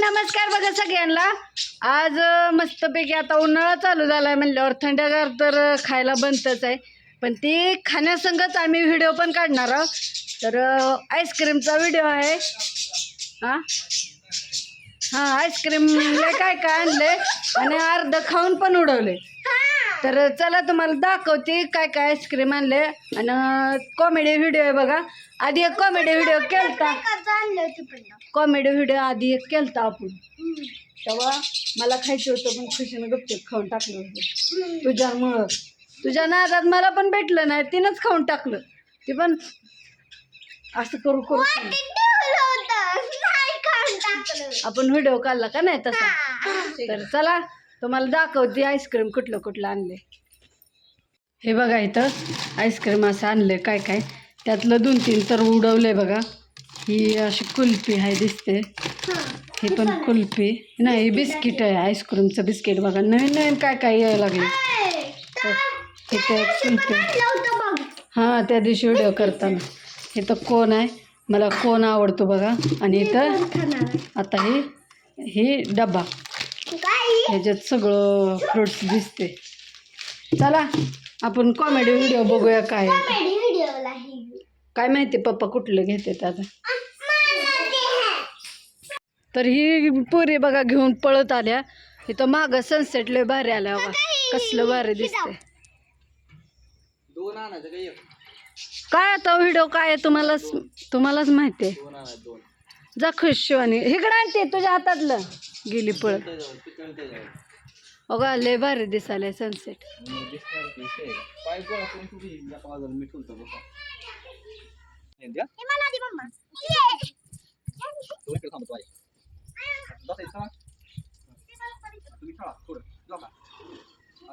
नमस्कार बघा सगळ्यांना. आज मस्तपैकी आता उन्हाळा चालू झालाय म्हणल्यावर थंडगार तर खायला बनतच आहे. पण ती खाण्यासंगच आम्ही व्हिडिओ पण काढणार आहोत. तर आईस्क्रीमचा व्हिडिओ आहे. हां? हां आईस्क्रीमला काय काय आणले आणि अर्ध खाऊन पण उडवले तर चला तुम्हाला दाखवते काय काय आईस्क्रीम आणले. आणि कॉमेडी व्हिडिओ आहे बघा. आधी एक कॉमेडी व्हिडिओ केलता. कॉमेडी व्हिडिओ आधी एक केलता आपण. तेव्हा मला खायचं होतं पण खुशीनं गपचूप खाऊन टाकलं होतं. तुझ्यामुळं तुझ्या नादात मला पण भेटलं नाही तिनंच खाऊन टाकलं. ती पण असं करू करू. आपण व्हिडिओ काढला का नाही तसा? तर चला तुम्हाला दाखवते आईस्क्रीम कुठलं कुठलं आणले हे बघा इथं आईस्क्रीम असं आणले काय काय? त्यातलं दोन तीन तर उडवले बघा. ही अशी कुल्फी आहे दिसते. ही पण कुल्फी. नाही ही बिस्किट आहे आईस्क्रीमचं बिस्किट बघा. नवीन नवीन काय काय यायला लागले. तर इथं कुल्फी हां त्या दिवशी व्हिडिओ करताना. इथं कोण आहे? मला कोण आवडतो बघा. आणि इथं आता ही ही डब्बा. ह्याच्यात सगळं फ्रुट्स दिसते. चला आपण कॉमेडी व्हिडिओ बघूया काय. काय माहिती पप्पा कुठलं घेते आता. तर ही पुरी बघा घेऊन पळत आल्या. इथं मागं सनसेट लय भारी आल्या बघा. कसलं भारी दिसते दोन आणायचं काय आता व्हिडिओ काय आहे तुम्हालाच तुम्हालाच माहिती आहे. दोन आणायचं दोन. जा खुश शिवानी इकडं आणते तुझ्या हातातलं. गेली पळत. अगं लय भारी दिसायला सनसेट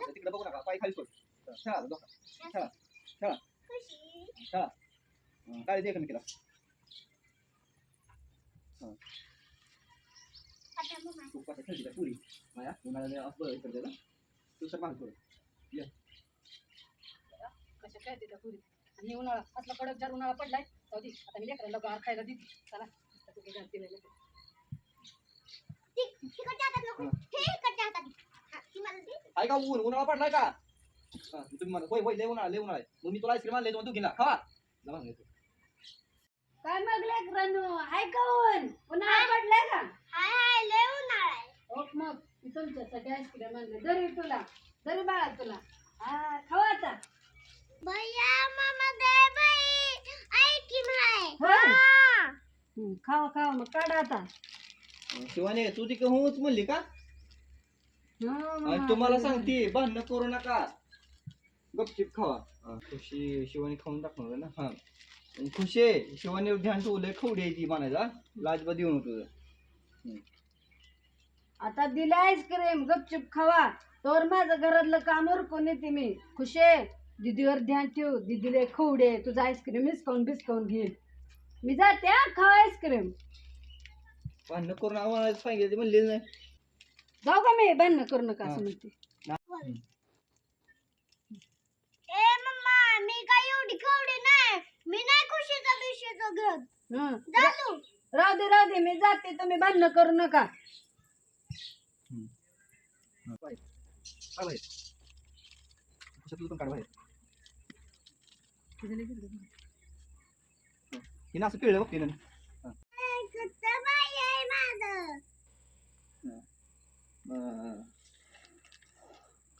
तिकडे बघू नका पाय खाली सोड खेळा खेळा खेळा खेळा काय दे केला तू का पुरी माया उन्हाळ्याला असं बरं इकडे त्याला तू सर मागे थोडं ये कशा काय त्या पुरी आणि उन्हाळा असला कडक जार उन्हाळा पडलाय जाऊ दे आता मी लेकरांना गार खायला देते चला आता तू काय घालते का ऊन उन्हाळा पडलाय का? हा, तुम्ही म्हणा होय होय लय उन्हाळा लय उन्हाळा आहे. मग मी तुला आईस्क्रीम आणले तू घेला हा जा मग काय मग लेकरांनो हाय का ऊन? उन्हाळा पडलाय का? हो मग मी तुमच्यासाठी आईस्क्रीम आणले. दरी तुला. दरी बाळा तुला. हा खावा आता. होय? हं, खावा खावा मग काढा आता. शिवाने तू ती होच म्हणली का? हं, आणि तुम्हाला सांगते भांडणं करू नका. गपचिप खावा. हा, खुशी शिवानी खाऊन टाकणार ना? हा. खुशी आहे. शिवानी ध्यान ठेवलंय खवडी आहे ती म्हणायचा लाजबा देऊ नको तुझं. आता दिलं आईस्क्रीम गपचूप खावा. तर माझं घरातलं काम उरकून येते मी? खुश आहे? दीदीवर ध्यान ठेव. दीदीला खवडे तुझं आईस्क्रीम मिसकावून बिसकावून घेईल. मी जाते हा खावा आईस्क्रीम. भांडणं करून आम्हाला सांगितलं म्हणले नाही. जाऊ का मी? भांडणं करू नका असं म्हणते. हं. हं. राहू दे राहू दे मी जाते तुम्ही भांडणं करू नका हा, बाहेर. काढ बाहेर. खिशातलं पण काढ बाहेर. हिनं असं पिळलं बघ तिनं हा. अं,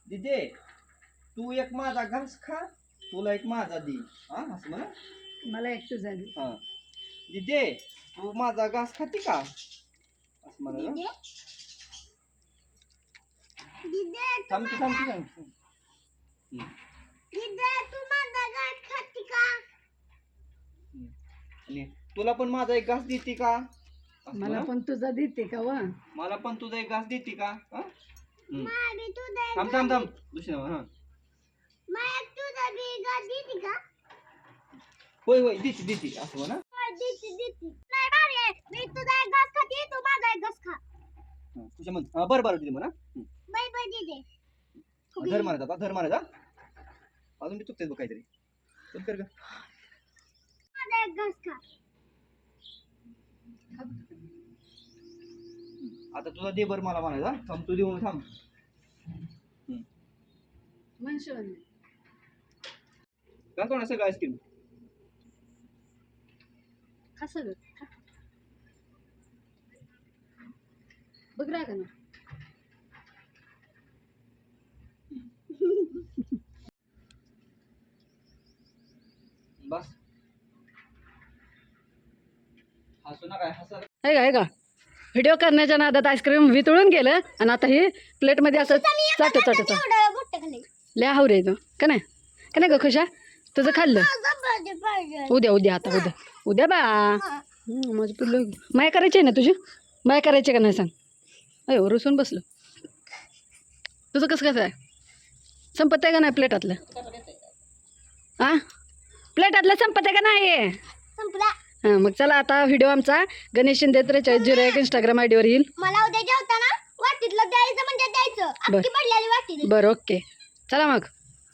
दिदे तू एक माझा घास खा तुला एक माझा दे. हा असं म्हणा? मला एकटं झाली हा. दिदे तू माझा घास खाते का? असं म्हणा. ना. थांब की, थांब की, थांब की. हम्म, हम्म. आणि तुला पण माझा एक घास देते का? असं मला म्हणा. पण तुझा देते का वा? मला पण तुझा एक घास देते का? हा? हम्म. थांब थांब थांब. दुसऱ्या हा. होय होय देते देते असं म्हणा. हा, तुझ्या म्हण हा बरं बरं दिदी म्हणा. हम्म. धर मारायचा आता धर मारायचा अजून बी चुकतेच बघ काहीतरी. चल कर ग. आता तुझा दे बरं मला म्हणायचा. थांब तू देऊन थांब. म्हणशे म्हणले. का कोणा सगळं आईस्क्रीम कसं ग खा. बघ राग ना बस. हसू नका हसा आहे का आहे का व्हिडिओ करण्याच्या नादात आईस्क्रीम वितळून गेलं आणि आता ही प्लेटमध्ये असं चाट चाट चाट लय हाव रे तू. का नाही? का नाही ग खुशा? तुझं खाल्लं? उद्या उद्या आता उद्या. उद्या बा. माझं पिल्लू. माय करायची आहे ना तुझी? माय करायची का नाही सांग? अय रुसून बसलं. तुझं कसं कसं आहे? संपत आहे का नाही प्लेटातलं? हां प्लेटातलं संपत आहे का नाही? हां मग चला आता व्हिडिओ आमचा. गणेश शिंदे त्रेचाळीस झिरो एक इंस्टाग्राम आय डीवर येईल. मला उद्या जेवताना वाटीतलं द्यायचं म्हणजे द्यायचं. बरं ओके. चला मग.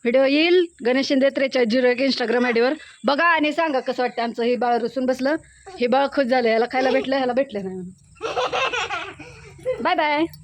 व्हिडिओ येईल. गणेश शिंदे त्रेचाळीस झिरो एक इंस्टाग्राम आय डीवर बघा आणि सांगा कसं वाटतं आमचं हे बाळ रुसून बसलं. हे बाळ खुश झालं ह्याला खायला भेटलं ह्याला भेटलं नाही बाय बाय